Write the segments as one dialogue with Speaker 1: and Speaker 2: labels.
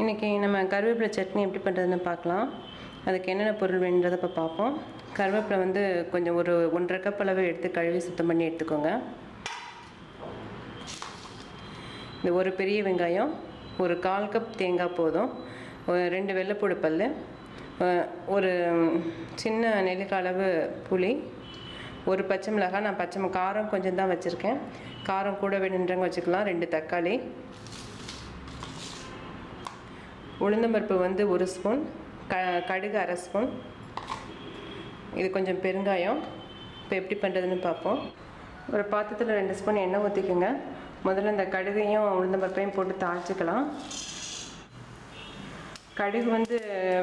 Speaker 1: இன்றைக்கி நம்ம கருவேப்பிலை சட்னி எப்படி பண்ணுறதுன்னு பார்க்கலாம். அதுக்கு என்னென்ன பொருள் வேணுன்றதை இப்போ பார்ப்போம். கருவேப்பிலை வந்து கொஞ்சம் ஒரு ஒன்றரை கப் அளவு எடுத்து கழுவி சுத்தம் பண்ணி எடுத்துக்கோங்க. இந்த ஒரு பெரிய வெங்காயம் ஒரு கால் கப் தேங்காய் போதும் ஒரு ரெண்டு வெள்ளைப்பூடு பல் ஒரு சின்ன நெல்லிக்காய் அளவு புளி ஒரு பச்சை மிளகாய் நான் பச்சை காரம் கொஞ்சம் தான் வச்சுருக்கேன். காரம் கூட வேணுன்றவங்க வச்சுக்கலாம். ரெண்டு தக்காளி உளுந்தம்பருப்பு வந்து ஒரு ஸ்பூன் க கடுகு அரை ஸ்பூன். இது கொஞ்சம் பெருங்காயம். இப்போ எப்படி பண்ணுறதுன்னு பார்ப்போம். ஒரு பாத்திரத்தில் ரெண்டு ஸ்பூன் எண்ணெய் ஊற்றிக்கோங்க முதல்ல இந்த கடுகையும் உளுந்தம்பருப்பையும் போட்டு தாளிச்சிக்கலாம். கடுகு வந்து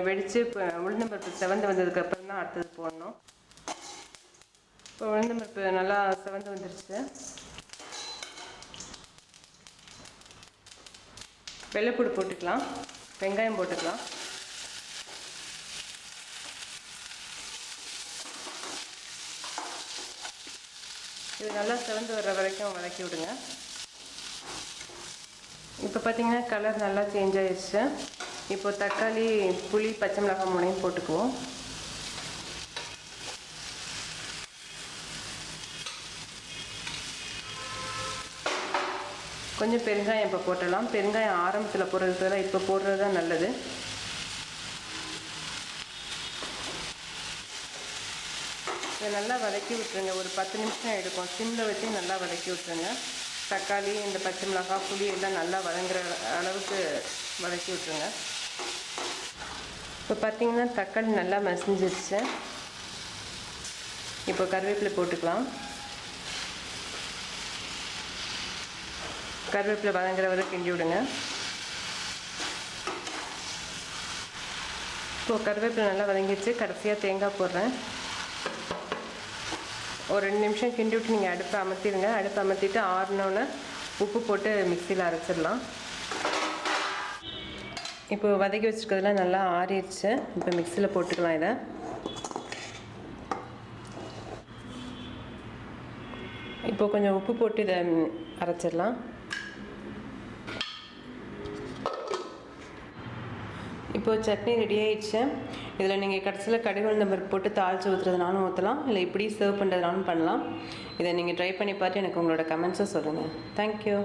Speaker 1: வெடித்து இப்போ உளுந்தம்பருப்பு செவந்து வந்ததுக்கப்புறம் தான் அடுத்தது போடணும். இப்போ உளுந்தம்பருப்பு நல்லா செவந்து வந்துருச்சு. வெள்ளைப்பூடு போட்டுக்கலாம். வெங்காயம் போட்டுக்கலாம். இது நல்லா சிவந்து வர்ற வரைக்கும் வதக்கி விடுங்க. இப்போ பார்த்தீங்கன்னா கலர் நல்லா சேஞ்ச் ஆயிடுச்சு. இப்போ தக்காளி புளி பச்சை மிளகாய் மூணையும் போட்டுக்குவோம். கொஞ்சம் பெருங்காயம் இப்போ போட்டலாம். பெருங்காயம் ஆரம்பத்தில் போடுறதுக்கு பதிலாக இப்போ போடுறது தான் நல்லது. இதை நல்லா வதக்கி விட்டுருங்க. ஒரு பத்து நிமிஷம் எடுக்கும். சிம்மில் வச்சு நல்லா வதக்கி விட்டுருங்க. தக்காளி இந்த பச்சை மிளகாய் புளி எல்லாம் நல்லா வதங்குற அளவுக்கு வதக்கி விட்டுருங்க. இப்போ பார்த்தீங்கன்னா தக்காளி நல்லா மசிஞ்சிருச்சு. இப்போ கருவேப்பிலை போட்டுக்கலாம். கருவேப்பிலை வதங்குற வரை கிண்டி விடுங்க. இப்போ கருவேப்பிலை நல்லா வதங்கிடுச்சு. கடைசியாக தேங்காய் போடுறேன். ஒரு ரெண்டு நிமிஷம் கிண்டி விட்டு நீங்கள் அடுப்பை அமர்த்திடுங்க. அடுப்பை அமர்த்திட்டு ஆறினோன்னே உப்பு போட்டு மிக்சியில் அரைச்சிடலாம். இப்போ வதக்கி வச்சுருக்கிறதுலாம் நல்லா ஆறிடுச்சு. இப்போ மிக்சியில் போட்டுக்கலாம் இதை. இப்போ கொஞ்சம் உப்பு போட்டு இதை அரைச்சிடலாம். இப்போ சட்னி ரெடி ஆயிடுச்சு. இதில் நீங்கள் கடைசியில் கடுகு நம்பர் பருப்பு போட்டு தாளித்து ஊற்றுறதுனாலும் ஊற்றலாம் இல்லை இப்படி சர்வ் பண்ணுறதுனாலும் பண்ணலாம். இதை நீங்கள் ட்ரை பண்ணி பார்த்து எனக்கு உங்களோட கமெண்ட்ஸை சொல்லுங்கள் தேங்க்யூ